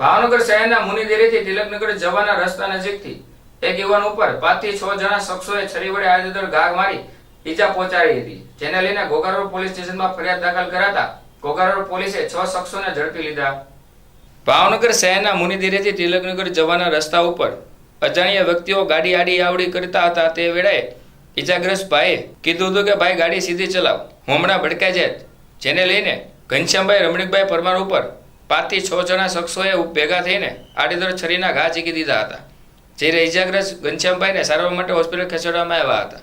ભાવનગર શહેરના મુનિગીરીથી તિલકનગર જવાના રસ્તા નજીકથી એક યુવાન ઉપર પાંચથી છ જણા શખ્સોએ છરી વડે આડેધડ ઘા મારી ઈજા પહોંચાડી હતી. જેને લઈને ઘોઘારોડ પોલીસ સ્ટેશનમાં ફરિયાદ દાખલ કરાતા ઘોઘારોડ પોલીસે છ શખ્સોને ઝડપી લીધા. ભાવનગર શહેરના મુનિદેરીથી તિલકનગર જવાના રસ્તા ઉપર અજાણ્યા વ્યક્તિઓ ગાડી આડી આવડી કરતા હતા તે વેળાએ ઈજાગ્રસ્ત ભાઈએ કીધું હતું કે, ભાઈ, ગાડી સીધી ચલાવ. હું હમણાં ભડકાઈ જાય જેને લઈને ઘનશ્યામભાઈ, રમણીકભાઈ પરમાર ઉપર પાંચથી છ જણા શખ્સોએ ભેગા થઈને આડેધડ છરીના ઘા ચીકી દીધા હતા, જ્યારે ઇજાગ્રસ્ત ઘનશ્યામભાઈને સારવાર માટે હોસ્પિટલ ખસેડવામાં આવ્યા હતા.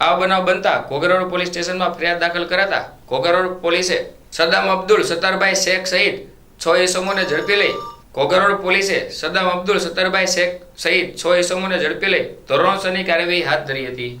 આ બનાવ બનતા ઘોઘરોડ પોલીસ સ્ટેશનમાં ફરિયાદ દાખલ કરાતા ઘોઘરોડ પોલીસે સદામ અબ્દુલ સત્તારભાઈ શેખ સહિત છ ઇસમોને ઝડપી લઈ ઘોઘરોડ પોલીસે સદામ અબ્દુલ સત્તારભાઈ શેખ સહિત છ ઇસમોને ઝડપી લઈ ધોરણસરની કાર્યવાહી હાથ ધરી હતી.